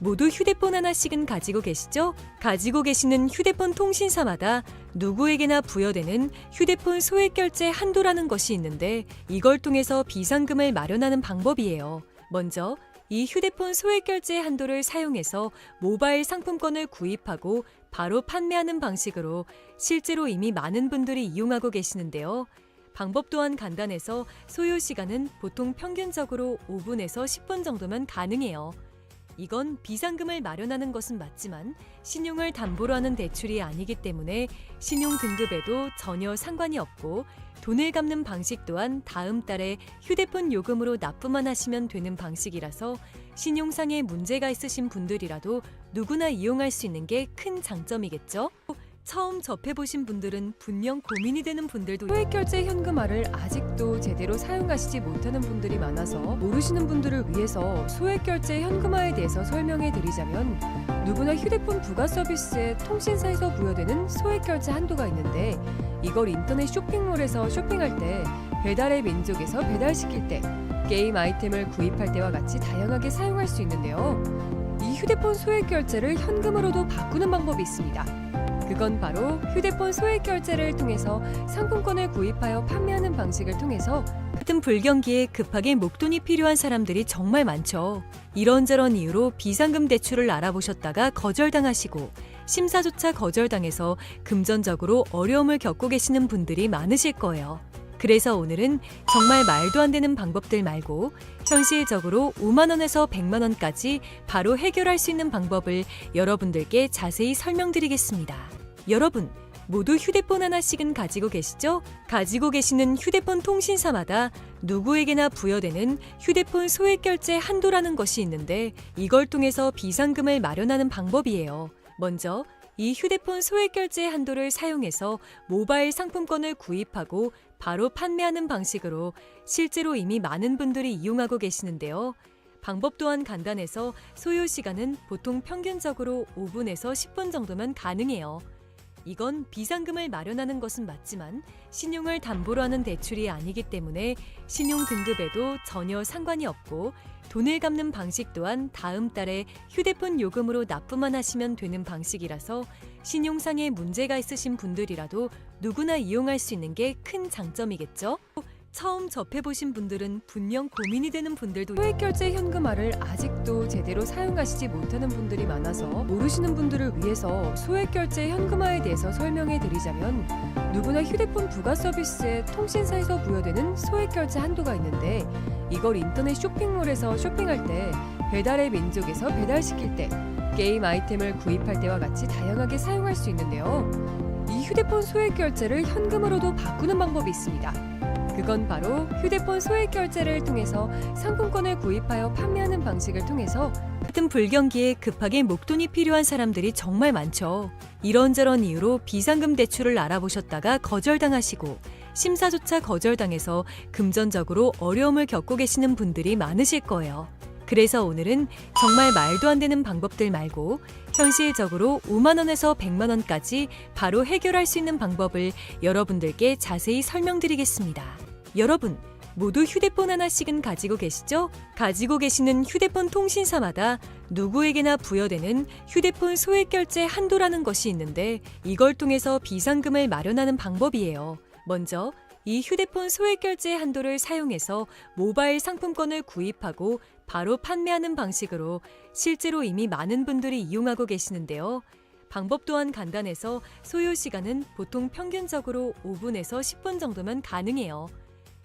모두 휴대폰 하나씩은 가지고 계시죠? 가지고 계시는 휴대폰 통신사마다 누구에게나 부여되는 휴대폰 소액 결제 한도라는 것이 있는데 이걸 통해서 비상금을 마련하는 방법이에요. 먼저 이 휴대폰 소액 결제 한도를 사용해서 모바일 상품권을 구입하고 바로 판매하는 방식으로 실제로 이미 많은 분들이 이용하고 계시는데요. 방법 또한 간단해서 소요 시간은 보통 평균적으로 5분에서 10분 정도면 가능해요. 이건 비상금을 마련하는 것은 맞지만 신용을 담보로 하는 대출이 아니기 때문에 신용 등급에도 전혀 상관이 없고 돈을 갚는 방식 또한 다음 달에 휴대폰 요금으로 납부만 하시면 되는 방식이라서 신용상에 문제가 있으신 분들이라도 누구나 이용할 수 있는 게 큰 장점이겠죠? 처음 접해보신 분들은 분명 고민이 되는 분들도 소액 결제 현금화를 아직도 제대로 사용하시지 못하는 분들이 많아서 모르시는 분들을 위해서 소액 결제 현금화에 대해서 설명해 드리자면 누구나 휴대폰 부가 서비스에 통신사에서 부여되는 소액 결제 한도가 있는데 이걸 인터넷 쇼핑몰에서 쇼핑할 때 배달의 민족에서 배달시킬 때 게임 아이템을 구입할 때와 같이 다양하게 사용할 수 있는데요. 이 휴대폰 소액 결제를 현금으로도 바꾸는 방법이 있습니다. 그건 바로 휴대폰 소액 결제를 통해서 상품권을 구입하여 판매하는 방식을 통해서 같은 불경기에 급하게 목돈이 필요한 사람들이 정말 많죠. 이런저런 이유로 비상금 대출을 알아보셨다가 거절당하시고 심사조차 거절당해서 금전적으로 어려움을 겪고 계시는 분들이 많으실 거예요. 그래서 오늘은 정말 말도 안 되는 방법들 말고 현실적으로 5만 원에서 100만 원까지 바로 해결할 수 있는 방법을 여러분들께 자세히 설명드리겠습니다. 여러분, 모두 휴대폰 하나씩은 가지고 계시죠? 가지고 계시는 휴대폰 통신사마다 누구에게나 부여되는 휴대폰 소액 결제 한도라는 것이 있는데 이걸 통해서 비상금을 마련하는 방법이에요. 먼저 이 휴대폰 소액 결제 한도를 사용해서 모바일 상품권을 구입하고 바로 판매하는 방식으로 실제로 이미 많은 분들이 이용하고 계시는데요. 방법 또한 간단해서 소요 시간은 보통 평균적으로 5분에서 10분 정도면 가능해요. 이건 비상금을 마련하는 것은 맞지만 신용을 담보로 하는 대출이 아니기 때문에 신용 등급에도 전혀 상관이 없고 돈을 갚는 방식 또한 다음 달에 휴대폰 요금으로 납부만 하시면 되는 방식이라서 신용상에 문제가 있으신 분들이라도 누구나 이용할 수 있는 게 큰 장점이겠죠? 처음 접해보신 분들은 분명 고민이 되는 분들도 소액 결제 현금화를 아직도 제대로 사용하시지 못하는 분들이 많아서 모르시는 분들을 위해서 소액 결제 현금화에 대해서 설명해 드리자면 누구나 휴대폰 부가 서비스에 통신사에서 부여되는 소액 결제 한도가 있는데 이걸 인터넷 쇼핑몰에서 쇼핑할 때 배달의 민족에서 배달시킬 때 게임 아이템을 구입할 때와 같이 다양하게 사용할 수 있는데요. 이 휴대폰 소액 결제를 현금으로도 바꾸는 방법이 있습니다. 그건 바로 휴대폰 소액 결제를 통해서 상품권을 구입하여 판매하는 방식을 통해서 같은 불경기에 급하게 목돈이 필요한 사람들이 정말 많죠. 이런저런 이유로 비상금 대출을 알아보셨다가 거절당하시고 심사조차 거절당해서 금전적으로 어려움을 겪고 계시는 분들이 많으실 거예요. 그래서 오늘은 정말 말도 안 되는 방법들 말고 현실적으로 5만 원에서 100만 원까지 바로 해결할 수 있는 방법을 여러분들께 자세히 설명드리겠습니다. 여러분, 모두 휴대폰 하나씩은 가지고 계시죠? 가지고 계시는 휴대폰 통신사마다 누구에게나 부여되는 휴대폰 소액 결제 한도라는 것이 있는데 이걸 통해서 비상금을 마련하는 방법이에요. 먼저 이 휴대폰 소액 결제 한도를 사용해서 모바일 상품권을 구입하고 바로 판매하는 방식으로 실제로 이미 많은 분들이 이용하고 계시는데요. 방법 또한 간단해서 소요 시간은 보통 평균적으로 5분에서 10분 정도면 가능해요.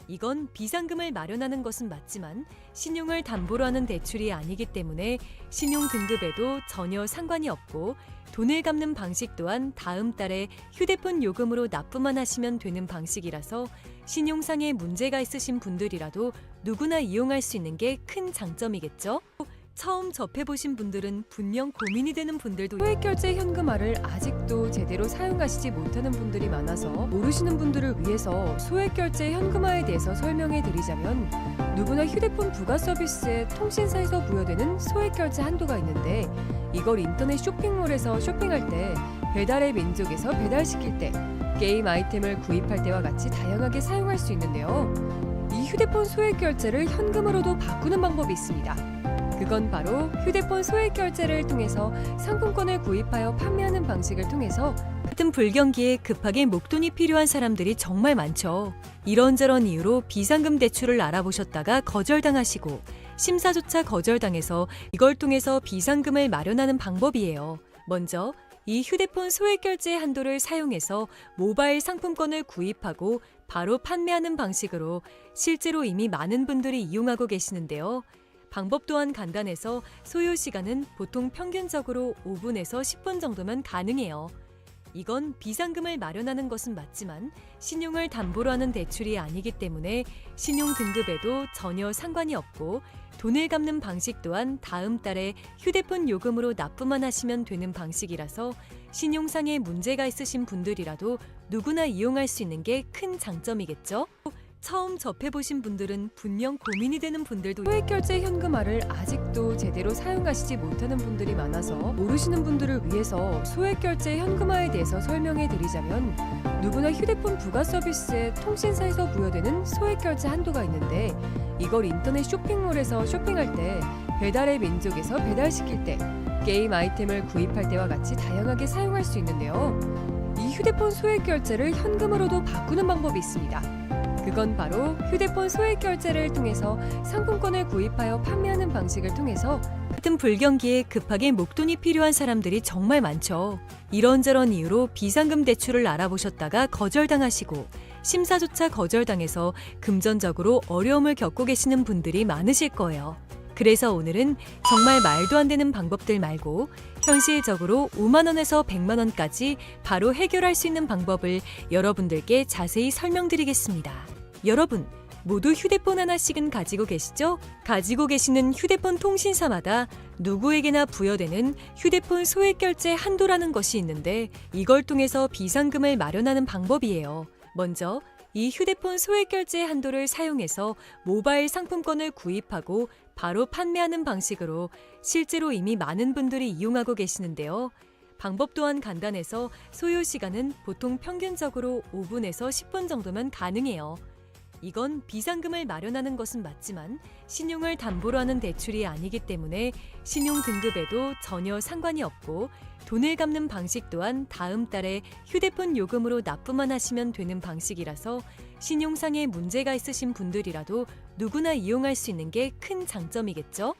이건 비상금을 마련하는 것은 맞지만 신용을 담보로 하는 대출이 아니기 때문에 신용 등급에도 전혀 상관이 없고 돈을 갚는 방식 또한 다음 달에 휴대폰 요금으로 납부만 하시면 되는 방식이라서 신용상에 문제가 있으신 분들이라도 누구나 이용할 수 있는 게 큰 장점이겠죠? 처음 접해보신 분들은 분명 고민이 되는 분들도 소액결제 현금화를 아직도 제대로 사용하시지 못하는 분들이 많아서 모르시는 분들을 위해서 소액결제 현금화에 대해서 설명해 드리자면 누구나 휴대폰 부가 서비스에 통신사에서 부여되는 소액결제 한도가 있는데 이걸 인터넷 쇼핑몰에서 쇼핑할 때 배달의 민족에서 배달시킬 때 게임 아이템을 구입할 때와 같이 다양하게 사용할 수 있는데요. 이 휴대폰 소액 결제를 현금으로도 바꾸는 방법이 있습니다. 그건 바로 휴대폰 소액 결제를 통해서 상품권을 구입하여 판매하는 방식을 통해서 같은 불경기에 급하게 목돈이 필요한 사람들이 정말 많죠. 이런저런 이유로 비상금 대출을 알아보셨다가 거절당하시고 심사조차 거절당해서 이걸 통해서 비상금을 마련하는 방법이에요. 먼저 이 휴대폰 소액 결제 한도를 사용해서 모바일 상품권을 구입하고 바로 판매하는 방식으로 실제로 이미 많은 분들이 이용하고 계시는데요. 방법 또한 간단해서 소요 시간은 보통 평균적으로 5분에서 10분 정도면 가능해요. 이건 비상금을 마련하는 것은 맞지만 신용을 담보로 하는 대출이 아니기 때문에 신용 등급에도 전혀 상관이 없고 돈을 갚는 방식 또한 다음 달에 휴대폰 요금으로 납부만 하시면 되는 방식이라서 신용상에 문제가 있으신 분들이라도 누구나 이용할 수 있는 게 큰 장점이겠죠? 처음 접해보신 분들은 분명 고민이 되는 분들도 소액 결제 현금화를 아직도 제대로 사용하시지 못하는 분들이 많아서 모르시는 분들을 위해서 소액 결제 현금화에 대해서 설명해 드리자면 누구나 휴대폰 부가 서비스에 통신사에서 부여되는 소액 결제 한도가 있는데 이걸 인터넷 쇼핑몰에서 쇼핑할 때 배달의 민족에서 배달시킬 때 게임 아이템을 구입할 때와 같이 다양하게 사용할 수 있는데요. 이 휴대폰 소액 결제를 현금으로도 바꾸는 방법이 있습니다. 그건 바로 휴대폰 소액 결제를 통해서 상품권을 구입하여 판매하는 방식을 통해서 같은 불경기에 급하게 목돈이 필요한 사람들이 정말 많죠. 이런저런 이유로 비상금 대출을 알아보셨다가 거절당하시고 심사조차 거절당해서 금전적으로 어려움을 겪고 계시는 분들이 많으실 거예요. 그래서 오늘은 정말 말도 안 되는 방법들 말고 현실적으로 5만 원에서 100만 원까지 바로 해결할 수 있는 방법을 여러분들께 자세히 설명드리겠습니다. 여러분, 모두 휴대폰 하나씩은 가지고 계시죠? 가지고 계시는 휴대폰 통신사마다 누구에게나 부여되는 휴대폰 소액 결제 한도라는 것이 있는데 이걸 통해서 비상금을 마련하는 방법이에요. 먼저 이 휴대폰 소액 결제 한도를 사용해서 모바일 상품권을 구입하고 바로 판매하는 방식으로 실제로 이미 많은 분들이 이용하고 계시는데요. 방법 또한 간단해서 소요 시간은 보통 평균적으로 5분에서 10분 정도면 가능해요. 이건 비상금을 마련하는 것은 맞지만 신용을 담보로 하는 대출이 아니기 때문에 신용 등급에도 전혀 상관이 없고 돈을 갚는 방식 또한 다음 달에 휴대폰 요금으로 납부만 하시면 되는 방식이라서 신용상에 문제가 있으신 분들이라도 누구나 이용할 수 있는 게 큰 장점이겠죠?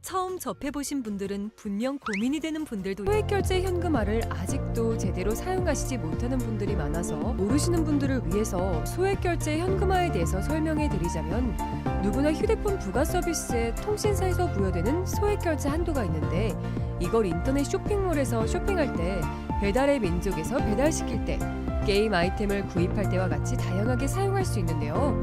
처음 접해보신 분들은 분명 고민이 되는 분들도 소액 결제 현금화를 아직도 제대로 사용하시지 못하는 분들이 많아서 모르시는 분들을 위해서 소액 결제 현금화에 대해서 설명해 드리자면 누구나 휴대폰 부가 서비스에 통신사에서 부여되는 소액 결제 한도가 있는데 이걸 인터넷 쇼핑몰에서 쇼핑할 때 배달의 민족에서 배달시킬 때 게임 아이템을 구입할 때와 같이 다양하게 사용할 수 있는데요.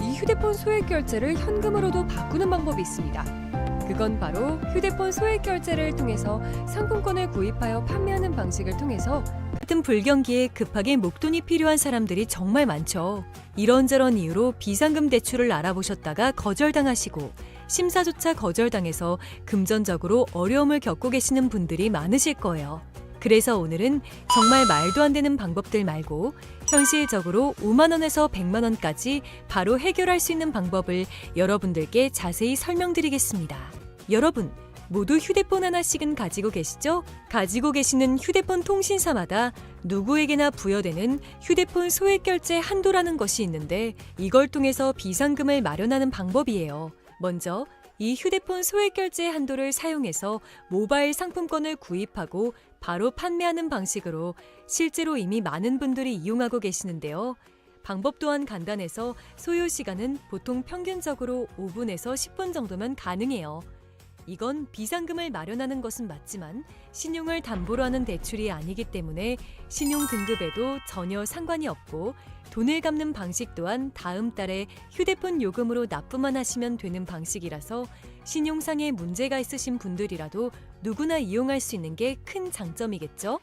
이 휴대폰 소액 결제를 현금으로도 바꾸는 방법이 있습니다. 그건 바로 휴대폰 소액 결제를 통해서 상품권을 구입하여 판매하는 방식을 통해서 같은 불경기에 급하게 목돈이 필요한 사람들이 정말 많죠. 이런저런 이유로 비상금 대출을 알아보셨다가 거절당하시고 심사조차 거절당해서 금전적으로 어려움을 겪고 계시는 분들이 많으실 거예요. 그래서 오늘은 정말 말도 안 되는 방법들 말고 현실적으로 5만 원에서 100만 원까지 바로 해결할 수 있는 방법을 여러분들께 자세히 설명드리겠습니다. 여러분, 모두 휴대폰 하나씩은 가지고 계시죠? 가지고 계시는 휴대폰 통신사마다 누구에게나 부여되는 휴대폰 소액 결제 한도라는 것이 있는데 이걸 통해서 비상금을 마련하는 방법이에요. 먼저 이 휴대폰 소액 결제 한도를 사용해서 모바일 상품권을 구입하고 바로 판매하는 방식으로 실제로 이미 많은 분들이 이용하고 계시는데요. 방법 또한 간단해서 소요 시간은 보통 평균적으로 5분에서 10분 정도면 가능해요. 이건 비상금을 마련하는 것은 맞지만 신용을 담보로 하는 대출이 아니기 때문에 신용 등급에도 전혀 상관이 없고 돈을 갚는 방식 또한 다음 달에 휴대폰 요금으로 납부만 하시면 되는 방식이라서 신용상에 문제가 있으신 분들이라도 누구나 이용할 수 있는 게 큰 장점이겠죠?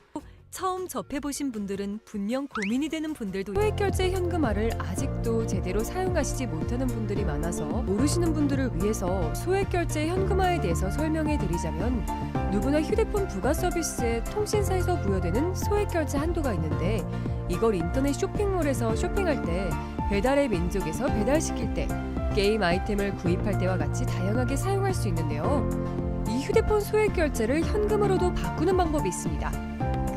처음 접해보신 분들은 분명 고민이 되는 분들도 소액 결제 현금화를 아직도 제대로 사용하시지 못하는 분들이 많아서 모르시는 분들을 위해서 소액 결제 현금화에 대해서 설명해 드리자면 누구나 휴대폰 부가 서비스에 통신사에서 부여되는 소액 결제 한도가 있는데 이걸 인터넷 쇼핑몰에서 쇼핑할 때 배달의 민족에서 배달시킬 때 게임 아이템을 구입할 때와 같이 다양하게 사용할 수 있는데요. 이 휴대폰 소액 결제를 현금으로도 바꾸는 방법이 있습니다.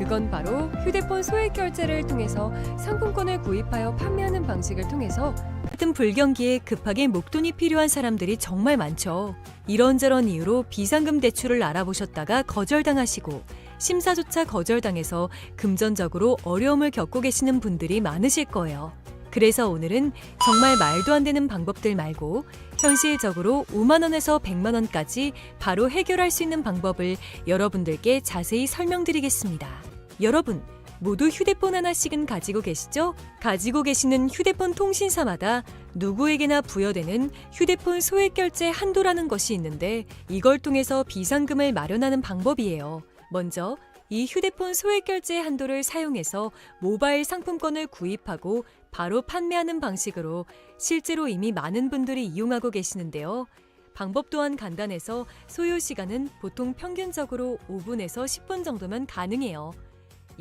그건 바로 휴대폰 소액 결제를 통해서 상품권을 구입하여 판매하는 방식을 통해서 같은 불경기에 급하게 목돈이 필요한 사람들이 정말 많죠. 이런저런 이유로 비상금 대출을 알아보셨다가 거절당하시고 심사조차 거절당해서 금전적으로 어려움을 겪고 계시는 분들이 많으실 거예요. 그래서 오늘은 정말 말도 안 되는 방법들 말고 현실적으로 5만 원에서 100만 원까지 바로 해결할 수 있는 방법을 여러분들께 자세히 설명드리겠습니다. 여러분, 모두 휴대폰 하나씩은 가지고 계시죠? 가지고 계시는 휴대폰 통신사마다 누구에게나 부여되는 휴대폰 소액 결제 한도라는 것이 있는데 이걸 통해서 비상금을 마련하는 방법이에요. 먼저 이 휴대폰 소액 결제 한도를 사용해서 모바일 상품권을 구입하고 바로 판매하는 방식으로 실제로 이미 많은 분들이 이용하고 계시는데요. 방법 또한 간단해서 소요 시간은 보통 평균적으로 5분에서 10분 정도면 가능해요.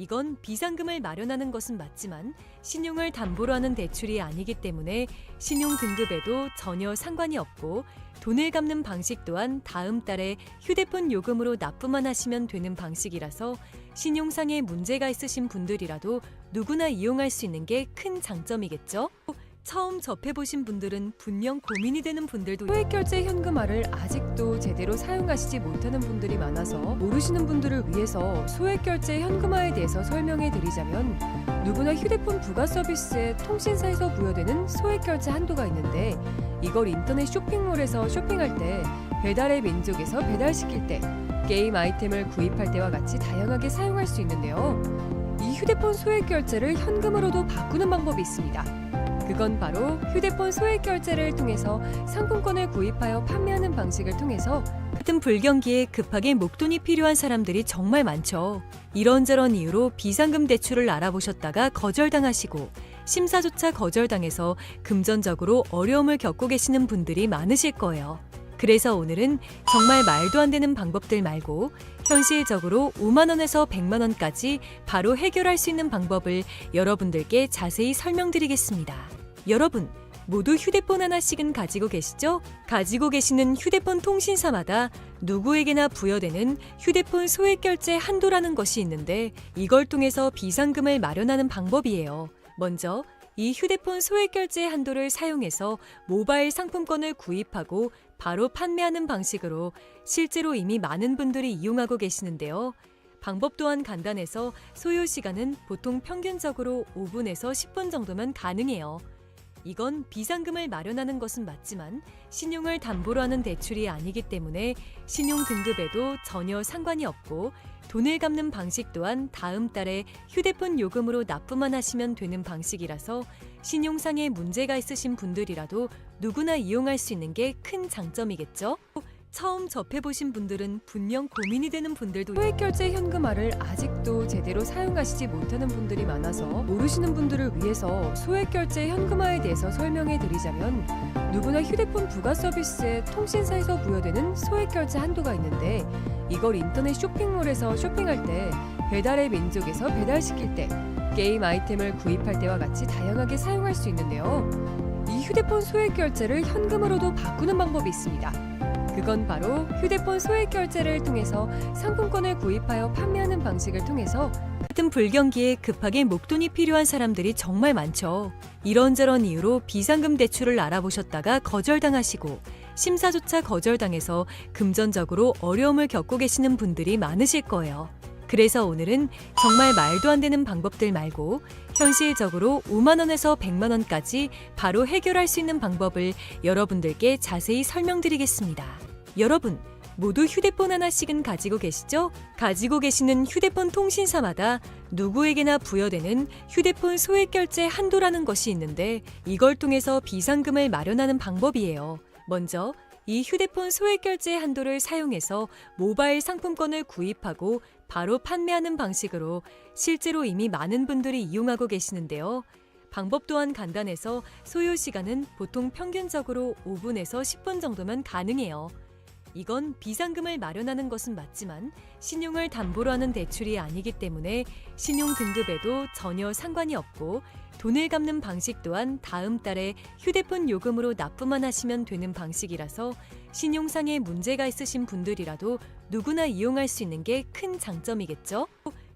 이건 비상금을 마련하는 것은 맞지만 신용을 담보로 하는 대출이 아니기 때문에 신용 등급에도 전혀 상관이 없고 돈을 갚는 방식 또한 다음 달에 휴대폰 요금으로 납부만 하시면 되는 방식이라서 신용상에 문제가 있으신 분들이라도 누구나 이용할 수 있는 게 큰 장점이겠죠? 처음 접해보신 분들은 분명 고민이 되는 분들도 소액 결제 현금화를 아직도 제대로 사용하시지 못하는 분들이 많아서 모르시는 분들을 위해서 소액 결제 현금화에 대해서 설명해 드리자면 누구나 휴대폰 부가 서비스에 통신사에서 부여되는 소액 결제 한도가 있는데 이걸 인터넷 쇼핑몰에서 쇼핑할 때 배달의 민족에서 배달시킬 때 게임 아이템을 구입할 때와 같이 다양하게 사용할 수 있는데요. 이 휴대폰 소액 결제를 현금으로도 바꾸는 방법이 있습니다. 그건 바로 휴대폰 소액 결제를 통해서 상품권을 구입하여 판매하는 방식을 통해서 같은 불경기에 급하게 목돈이 필요한 사람들이 정말 많죠. 이런저런 이유로 비상금 대출을 알아보셨다가 거절당하시고 심사조차 거절당해서 금전적으로 어려움을 겪고 계시는 분들이 많으실 거예요. 그래서 오늘은 정말 말도 안 되는 방법들 말고 현실적으로 5만 원에서 100만 원까지 바로 해결할 수 있는 방법을 여러분들께 자세히 설명드리겠습니다. 여러분, 모두 휴대폰 하나씩은 가지고 계시죠? 가지고 계시는 휴대폰 통신사마다 누구에게나 부여되는 휴대폰 소액 결제 한도라는 것이 있는데 이걸 통해서 비상금을 마련하는 방법이에요. 먼저 이 휴대폰 소액 결제 한도를 사용해서 모바일 상품권을 구입하고 바로 판매하는 방식으로 실제로 이미 많은 분들이 이용하고 계시는데요. 방법 또한 간단해서 소요 시간은 보통 평균적으로 5분에서 10분 정도면 가능해요. 이건 비상금을 마련하는 것은 맞지만 신용을 담보로 하는 대출이 아니기 때문에 신용 등급에도 전혀 상관이 없고 돈을 갚는 방식 또한 다음 달에 휴대폰 요금으로 납부만 하시면 되는 방식이라서 신용상에 문제가 있으신 분들이라도 누구나 이용할 수 있는 게 큰 장점이겠죠? 처음 접해보신 분들은 분명 고민이 되는 분들도 소액 결제 현금화를 아직도 제대로 사용하시지 못하는 분들이 많아서 모르시는 분들을 위해서 소액 결제 현금화에 대해서 설명해 드리자면 누구나 휴대폰 부가 서비스에 통신사에서 부여되는 소액 결제 한도가 있는데 이걸 인터넷 쇼핑몰에서 쇼핑할 때 배달의 민족에서 배달시킬 때 게임 아이템을 구입할 때와 같이 다양하게 사용할 수 있는데요. 이 휴대폰 소액 결제를 현금으로도 바꾸는 방법이 있습니다. 그건 바로 휴대폰 소액 결제를 통해서 상품권을 구입하여 판매하는 방식을 통해서 같은 불경기에 급하게 목돈이 필요한 사람들이 정말 많죠. 이런저런 이유로 비상금 대출을 알아보셨다가 거절당하시고 심사조차 거절당해서 금전적으로 어려움을 겪고 계시는 분들이 많으실 거예요. 그래서 오늘은 정말 말도 안 되는 방법들 말고 현실적으로 5만 원에서 100만 원까지 바로 해결할 수 있는 방법을 여러분들께 자세히 설명드리겠습니다. 여러분, 모두 휴대폰 하나씩은 가지고 계시죠? 가지고 계시는 휴대폰 통신사마다 누구에게나 부여되는 휴대폰 소액 결제 한도라는 것이 있는데 이걸 통해서 비상금을 마련하는 방법이에요. 먼저 이 휴대폰 소액 결제 한도를 사용해서 모바일 상품권을 구입하고 바로 판매하는 방식으로 실제로 이미 많은 분들이 이용하고 계시는데요. 방법 또한 간단해서 소요 시간은 보통 평균적으로 5분에서 10분 정도면 가능해요. 이건 비상금을 마련하는 것은 맞지만 신용을 담보로 하는 대출이 아니기 때문에 신용 등급에도 전혀 상관이 없고 돈을 갚는 방식 또한 다음 달에 휴대폰 요금으로 납부만 하시면 되는 방식이라서 신용상에 문제가 있으신 분들이라도 누구나 이용할 수 있는 게 큰 장점이겠죠?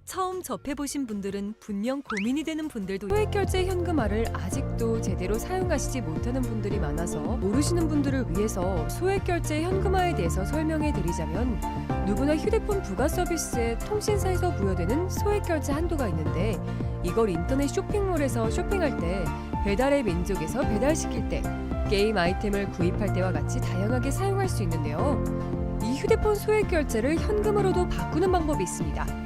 처음 접해보신 분들은 분명 고민이 되는 분들도 소액 결제 현금화를 아직도 제대로 사용하시지 못하는 분들이 많아서 모르시는 분들을 위해서 소액 결제 현금화에 대해서 설명해 드리자면 누구나 휴대폰 부가 서비스에 통신사에서 부여되는 소액 결제 한도가 있는데 이걸 인터넷 쇼핑몰에서 쇼핑할 때 배달의 민족에서 배달시킬 때 게임 아이템을 구입할 때와 같이 다양하게 사용할 수 있는데요. 이 휴대폰 소액 결제를 현금으로도 바꾸는 방법이 있습니다.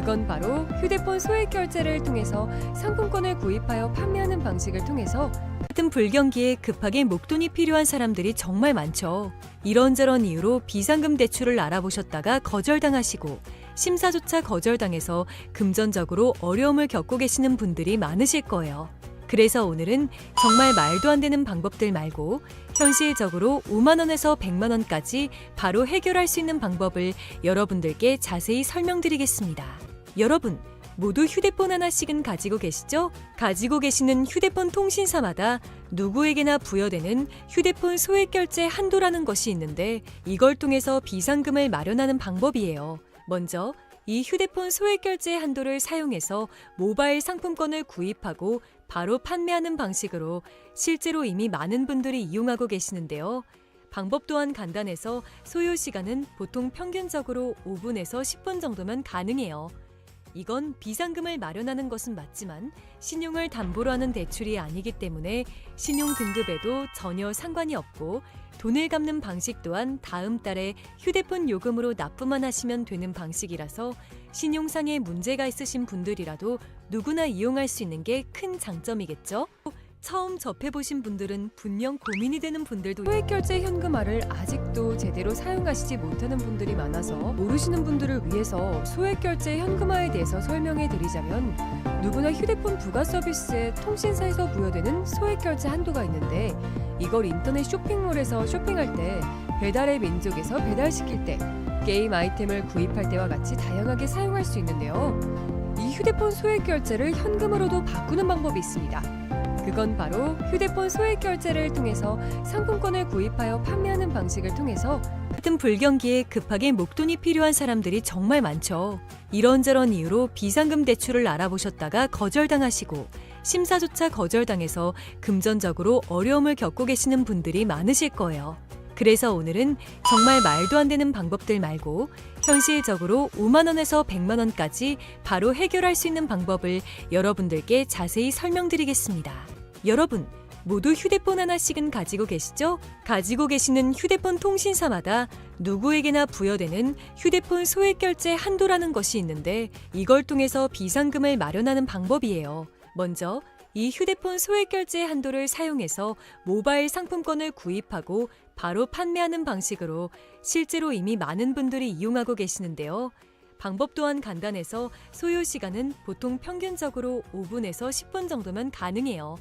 그건 바로 휴대폰 소액 결제를 통해서 상품권을 구입하여 판매하는 방식을 통해서 같은 불경기에 급하게 목돈이 필요한 사람들이 정말 많죠. 이런저런 이유로 비상금 대출을 알아보셨다가 거절당하시고 심사조차 거절당해서 금전적으로 어려움을 겪고 계시는 분들이 많으실 거예요. 그래서 오늘은 정말 말도 안 되는 방법들 말고 현실적으로 5만 원에서 100만 원까지 바로 해결할 수 있는 방법을 여러분들께 자세히 설명드리겠습니다. 여러분, 모두 휴대폰 하나씩은 가지고 계시죠? 가지고 계시는 휴대폰 통신사마다 누구에게나 부여되는 휴대폰 소액 결제 한도라는 것이 있는데 이걸 통해서 비상금을 마련하는 방법이에요. 먼저 이 휴대폰 소액 결제 한도를 사용해서 모바일 상품권을 구입하고 바로 판매하는 방식으로 실제로 이미 많은 분들이 이용하고 계시는데요. 방법 또한 간단해서 소요 시간은 보통 평균적으로 5분에서 10분 정도면 가능해요. 이건 비상금을 마련하는 것은 맞지만 신용을 담보로 하는 대출이 아니기 때문에 신용 등급에도 전혀 상관이 없고 돈을 갚는 방식 또한 다음 달에 휴대폰 요금으로 납부만 하시면 되는 방식이라서 신용상에 문제가 있으신 분들이라도 누구나 이용할 수 있는 게 큰 장점이겠죠? 처음 접해보신 분들은 분명 고민이 되는 분들도 소액 결제 현금화를 아직도 제대로 사용하시지 못하는 분들이 많아서 모르시는 분들을 위해서 소액 결제 현금화에 대해서 설명해 드리자면 누구나 휴대폰 부가 서비스에 통신사에서 부여되는 소액 결제 한도가 있는데 이걸 인터넷 쇼핑몰에서 쇼핑할 때 배달의 민족에서 배달시킬 때 게임 아이템을 구입할 때와 같이 다양하게 사용할 수 있는데요. 이 휴대폰 소액 결제를 현금으로도 바꾸는 방법이 있습니다. 그건 바로 휴대폰 소액 결제를 통해서 상품권을 구입하여 판매하는 방식을 통해서 같은 불경기에 급하게 목돈이 필요한 사람들이 정말 많죠. 이런저런 이유로 비상금 대출을 알아보셨다가 거절당하시고 심사조차 거절당해서 금전적으로 어려움을 겪고 계시는 분들이 많으실 거예요. 그래서 오늘은 정말 말도 안 되는 방법들 말고 현실적으로 5만 원에서 100만 원까지 바로 해결할 수 있는 방법을 여러분들께 자세히 설명드리겠습니다. 여러분, 모두 휴대폰 하나씩은 가지고 계시죠? 가지고 계시는 휴대폰 통신사마다 누구에게나 부여되는 휴대폰 소액 결제 한도라는 것이 있는데 이걸 통해서 비상금을 마련하는 방법이에요. 먼저 이 휴대폰 소액 결제 한도를 사용해서 모바일 상품권을 구입하고 바로 판매하는 방식으로 실제로 이미 많은 분들이 이용하고 계시는데요. 방법 또한 간단해서 소요 시간은 보통 평균적으로 5분에서 10분 정도면 가능해요.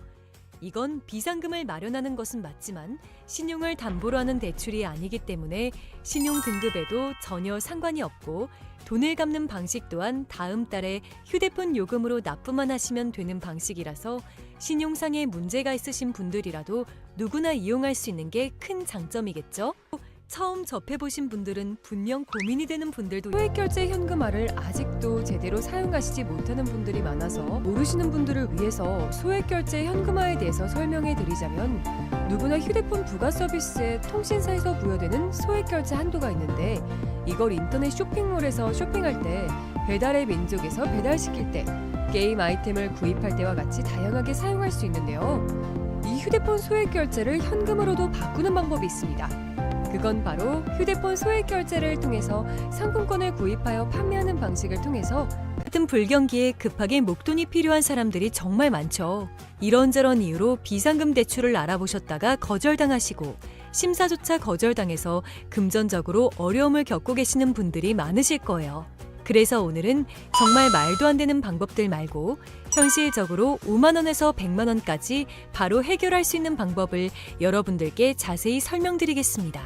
이건 비상금을 마련하는 것은 맞지만 신용을 담보로 하는 대출이 아니기 때문에 신용 등급에도 전혀 상관이 없고 돈을 갚는 방식 또한 다음 달에 휴대폰 요금으로 납부만 하시면 되는 방식이라서 신용상에 문제가 있으신 분들이라도 누구나 이용할 수 있는 게 큰 장점이겠죠? 처음 접해보신 분들은 분명 고민이 되는 분들도 소액 결제 현금화를 아직도 제대로 사용하시지 못하는 분들이 많아서 모르시는 분들을 위해서 소액 결제 현금화에 대해서 설명해 드리자면 누구나 휴대폰 부가 서비스에 통신사에서 부여되는 소액 결제 한도가 있는데 이걸 인터넷 쇼핑몰에서 쇼핑할 때 배달의 민족에서 배달시킬 때 게임 아이템을 구입할 때와 같이 다양하게 사용할 수 있는데요. 이 휴대폰 소액 결제를 현금으로도 바꾸는 방법이 있습니다. 그건 바로 휴대폰 소액 결제를 통해서 상품권을 구입하여 판매하는 방식을 통해서 같은 불경기에 급하게 목돈이 필요한 사람들이 정말 많죠. 이런저런 이유로 비상금 대출을 알아보셨다가 거절당하시고 심사조차 거절당해서 금전적으로 어려움을 겪고 계시는 분들이 많으실 거예요. 그래서 오늘은 정말 말도 안 되는 방법들 말고 현실적으로 5만 원에서 100만 원까지 바로 해결할 수 있는 방법을 여러분들께 자세히 설명드리겠습니다.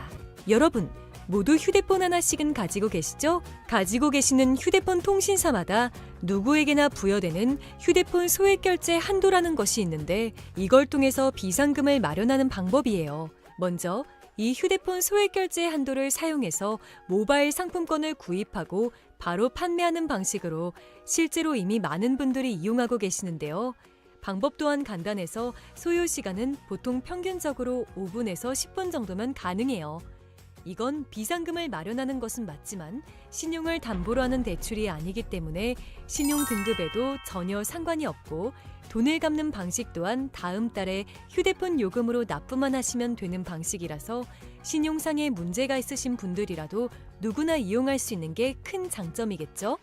여러분, 모두 휴대폰 하나씩은 가지고 계시죠? 가지고 계시는 휴대폰 통신사마다 누구에게나 부여되는 휴대폰 소액 결제 한도라는 것이 있는데 이걸 통해서 비상금을 마련하는 방법이에요. 먼저 이 휴대폰 소액 결제 한도를 사용해서 모바일 상품권을 구입하고 바로 판매하는 방식으로 실제로 이미 많은 분들이 이용하고 계시는데요. 방법 또한 간단해서 소요 시간은 보통 평균적으로 5분에서 10분 정도면 가능해요. 이건 비상금을 마련하는 것은 맞지만 신용을 담보로 하는 대출이 아니기 때문에 신용 등급에도 전혀 상관이 없고 돈을 갚는 방식 또한 다음 달에 휴대폰 요금으로 납부만 하시면 되는 방식이라서 신용상에 문제가 있으신 분들이라도 누구나 이용할 수 있는 게 큰 장점이겠죠?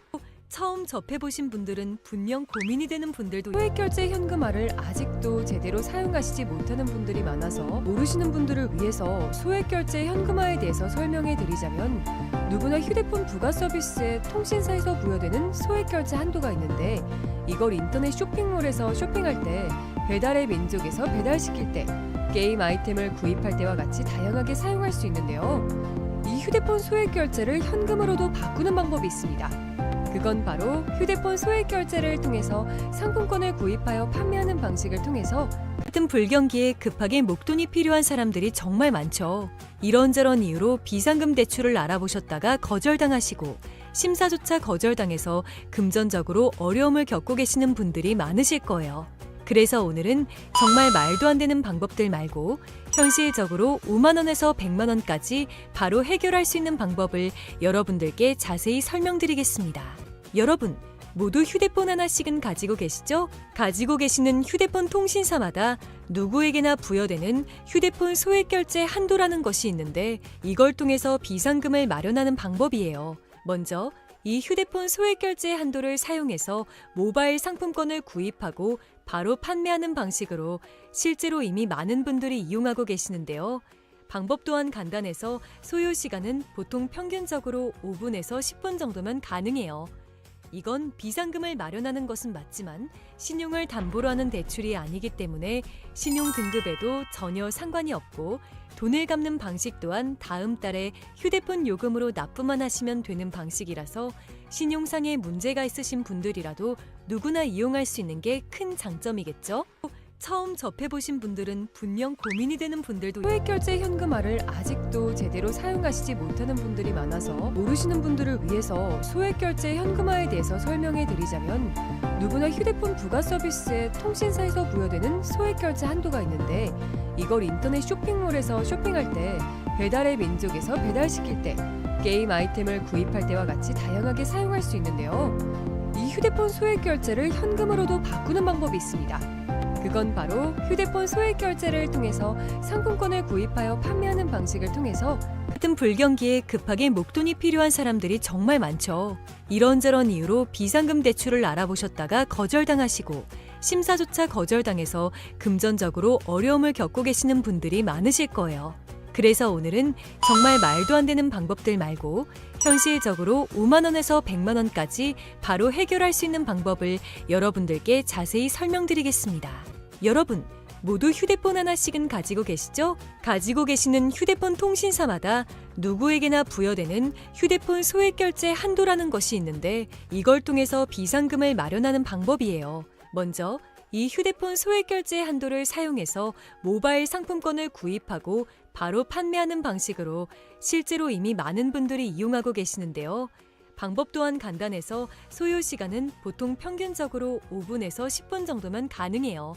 처음 접해보신 분들은 분명 고민이 되는 분들도 소액 결제 현금화를 아직도 제대로 사용하시지 못하는 분들이 많아서 모르시는 분들을 위해서 소액 결제 현금화에 대해서 설명해 드리자면 누구나 휴대폰 부가 서비스에 통신사에서 부여되는 소액 결제 한도가 있는데 이걸 인터넷 쇼핑몰에서 쇼핑할 때 배달의 민족에서 배달시킬 때 게임 아이템을 구입할 때와 같이 다양하게 사용할 수 있는데요. 이 휴대폰 소액 결제를 현금으로도 바꾸는 방법이 있습니다. 그건 바로 휴대폰 소액 결제를 통해서 상품권을 구입하여 판매하는 방식을 통해서 같은 불경기에 급하게 목돈이 필요한 사람들이 정말 많죠. 이런저런 이유로 비상금 대출을 알아보셨다가 거절당하시고 심사조차 거절당해서 금전적으로 어려움을 겪고 계시는 분들이 많으실 거예요. 그래서 오늘은 정말 말도 안 되는 방법들 말고 현실적으로 5만 원에서 100만 원까지 바로 해결할 수 있는 방법을 여러분들께 자세히 설명드리겠습니다. 여러분, 모두 휴대폰 하나씩은 가지고 계시죠? 가지고 계시는 휴대폰 통신사마다 누구에게나 부여되는 휴대폰 소액 결제 한도라는 것이 있는데 이걸 통해서 비상금을 마련하는 방법이에요. 먼저 이 휴대폰 소액 결제 한도를 사용해서 모바일 상품권을 구입하고 바로 판매하는 방식으로 실제로 이미 많은 분들이 이용하고 계시는데요. 방법 또한 간단해서 소요 시간은 보통 평균적으로 5분에서 10분 정도면 가능해요. 이건 비상금을 마련하는 것은 맞지만 신용을 담보로 하는 대출이 아니기 때문에 신용 등급에도 전혀 상관이 없고 돈을 갚는 방식 또한 다음 달에 휴대폰 요금으로 납부만 하시면 되는 방식이라서 신용상에 문제가 있으신 분들이라도 누구나 이용할 수 있는 게 큰 장점이겠죠? 처음 접해보신 분들은 분명 고민이 되는 분들도 소액 결제 현금화를 아직도 제대로 사용하시지 못하는 분들이 많아서 모르시는 분들을 위해서 소액 결제 현금화에 대해서 설명해 드리자면 누구나 휴대폰 부가 서비스에 통신사에서 부여되는 소액 결제 한도가 있는데 이걸 인터넷 쇼핑몰에서 쇼핑할 때 배달의 민족에서 배달시킬 때 게임 아이템을 구입할 때와 같이 다양하게 사용할 수 있는데요. 이 휴대폰 소액 결제를 현금으로도 바꾸는 방법이 있습니다. 그건 바로 휴대폰 소액 결제를 통해서 상품권을 구입하여 판매하는 방식을 통해서 같은 불경기에 급하게 목돈이 필요한 사람들이 정말 많죠. 이런저런 이유로 비상금 대출을 알아보셨다가 거절당하시고 심사조차 거절당해서 금전적으로 어려움을 겪고 계시는 분들이 많으실 거예요. 그래서 오늘은 정말 말도 안 되는 방법들 말고 현실적으로 5만 원에서 100만 원까지 바로 해결할 수 있는 방법을 여러분들께 자세히 설명드리겠습니다. 여러분, 모두 휴대폰 하나씩은 가지고 계시죠? 가지고 계시는 휴대폰 통신사마다 누구에게나 부여되는 휴대폰 소액 결제 한도라는 것이 있는데 이걸 통해서 비상금을 마련하는 방법이에요. 먼저 이 휴대폰 소액 결제 한도를 사용해서 모바일 상품권을 구입하고 바로 판매하는 방식으로 실제로 이미 많은 분들이 이용하고 계시는데요. 방법 또한 간단해서 소요 시간은 보통 평균적으로 5분에서 10분 정도면 가능해요.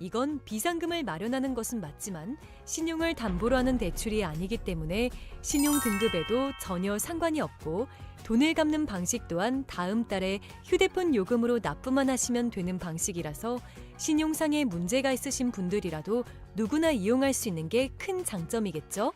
이건 비상금을 마련하는 것은 맞지만 신용을 담보로 하는 대출이 아니기 때문에 신용 등급에도 전혀 상관이 없고 돈을 갚는 방식 또한 다음 달에 휴대폰 요금으로 납부만 하시면 되는 방식이라서 신용상에 문제가 있으신 분들이라도 누구나 이용할 수 있는 게 큰 장점이겠죠?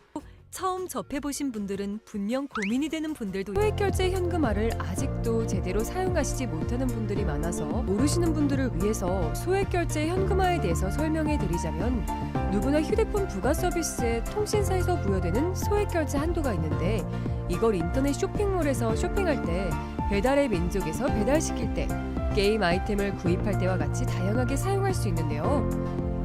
처음 접해보신 분들은 분명 고민이 되는 분들도 소액 결제 현금화를 아직도 제대로 사용하시지 못하는 분들이 많아서 모르시는 분들을 위해서 소액 결제 현금화에 대해서 설명해 드리자면 누구나 휴대폰 부가 서비스에 통신사에서 부여되는 소액 결제 한도가 있는데 이걸 인터넷 쇼핑몰에서 쇼핑할 때 배달의 민족에서 배달시킬 때 게임 아이템을 구입할 때와 같이 다양하게 사용할 수 있는데요.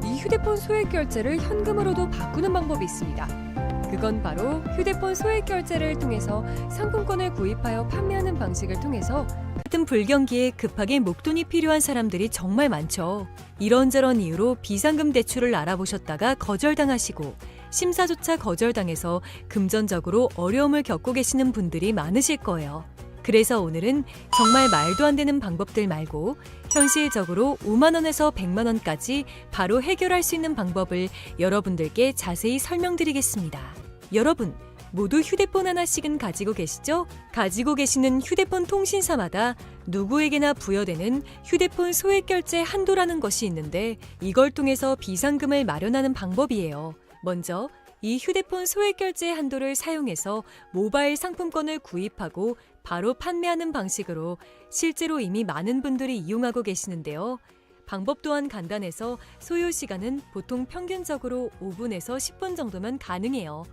이 휴대폰 소액 결제를 현금으로도 바꾸는 방법이 있습니다. 그건 바로 휴대폰 소액 결제를 통해서 상품권을 구입하여 판매하는 방식을 통해서 같은 불경기에 급하게 목돈이 필요한 사람들이 정말 많죠. 이런저런 이유로 비상금 대출을 알아보셨다가 거절당하시고 심사조차 거절당해서 금전적으로 어려움을 겪고 계시는 분들이 많으실 거예요. 그래서 오늘은 정말 말도 안 되는 방법들 말고 현실적으로 5만 원에서 100만 원까지 바로 해결할 수 있는 방법을 여러분들께 자세히 설명드리겠습니다. 여러분, 모두 휴대폰 하나씩은 가지고 계시죠? 가지고 계시는 휴대폰 통신사마다 누구에게나 부여되는 휴대폰 소액 결제 한도라는 것이 있는데 이걸 통해서 비상금을 마련하는 방법이에요. 먼저 이 휴대폰 소액 결제 한도를 사용해서 모바일 상품권을 구입하고 바로 판매하는 방식으로 실제로 이미 많은 분들이 이용하고 계시는데요. 방법 또한 간단해서 소요 시간은 보통 평균적으로 5분에서 10분 정도면 가능해요.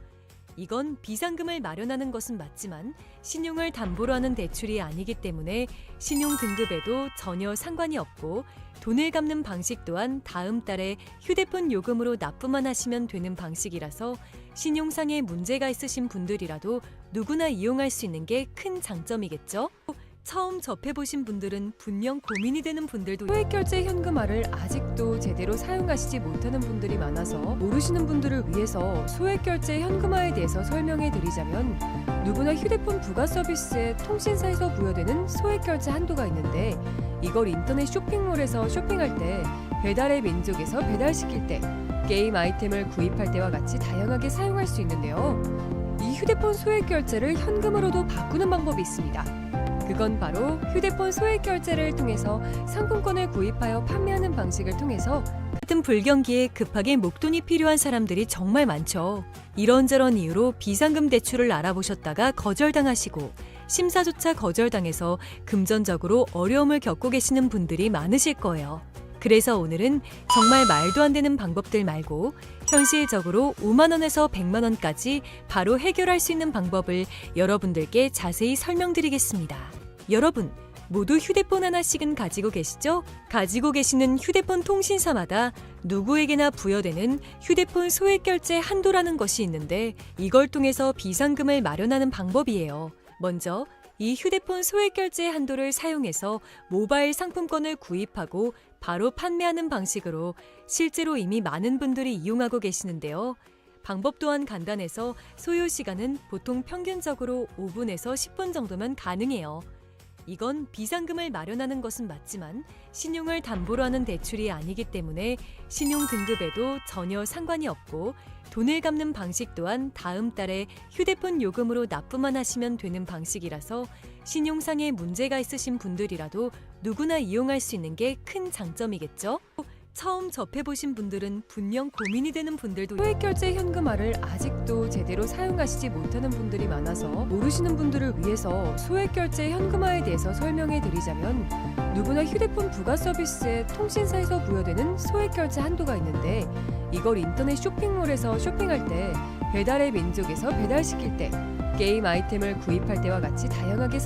이건 비상금을 마련하는 것은 맞지만 신용을 담보로 하는 대출이 아니기 때문에 신용 등급에도 전혀 상관이 없고 돈을 갚는 방식 또한 다음 달에 휴대폰 요금으로 납부만 하시면 되는 방식이라서 신용상에 문제가 있으신 분들이라도 누구나 이용할 수 있는 게 큰 장점이겠죠? 처음 접해보신 분들은 분명 고민이 되는 분들도 소액 결제 현금화를 아직도 제대로 사용하시지 못하는 분들이 많아서 모르시는 분들을 위해서 소액 결제 현금화에 대해서 설명해 드리자면 누구나 휴대폰 부가 서비스에 통신사에서 부여되는 소액 결제 한도가 있는데 이걸 인터넷 쇼핑몰에서 쇼핑할 때 배달의 민족에서 배달시킬 때 게임 아이템을 구입할 때와 같이 다양하게 사용할 수 있는데요. 이 휴대폰 소액 결제를 현금으로도 바꾸는 방법이 있습니다. 그건 바로 휴대폰 소액 결제를 통해서 상품권을 구입하여 판매하는 방식을 통해서 같은 불경기에 급하게 목돈이 필요한 사람들이 정말 많죠. 이런저런 이유로 비상금 대출을 알아보셨다가 거절당하시고 심사조차 거절당해서 금전적으로 어려움을 겪고 계시는 분들이 많으실 거예요. 그래서 오늘은 정말 말도 안 되는 방법들 말고 현실적으로 5만 원에서 100만 원까지 바로 해결할 수 있는 방법을 여러분들께 자세히 설명드리겠습니다. 여러분, 모두 휴대폰 하나씩은 가지고 계시죠? 가지고 계시는 휴대폰 통신사마다 누구에게나 부여되는 휴대폰 소액 결제 한도라는 것이 있는데 이걸 통해서 비상금을 마련하는 방법이에요. 먼저 이 휴대폰 소액 결제 한도를 사용해서 모바일 상품권을 구입하고 바로 판매하는 방식으로 실제로 이미 많은 분들이 이용하고 계시는데요. 방법 또한 간단해서 소요 시간은 보통 평균적으로 5분에서 10분 정도면 가능해요. 이건 비상금을 마련하는 것은 맞지만 신용을 담보로 하는 대출이 아니기 때문에 신용 등급에도 전혀 상관이 없고 돈을 갚는 방식 또한 다음 달에 휴대폰 요금으로 납부만 하시면 되는 방식이라서 신용상에 문제가 있으신 분들이라도 누구나 이용할 수 있는 게 큰 장점이겠죠? 처음 접해보신 분들은 분명 고민이 되는 분들도 소액 결제 현금화를 아직도 제대로 사용하시지 못하는 분들이 많아서 모르시는 분들을 위해서 소액 결제 현금화에 대해서 설명해 드리자면 누구나 휴대폰 부가 서비스에 통신사에서 부여되는 소액 결제 한도가 있는데 이걸 인터넷 쇼핑몰에서 쇼핑할 때 배달의 민족에서 배달시킬 때 게임 아이템을 구입할 때와 같이 다양하게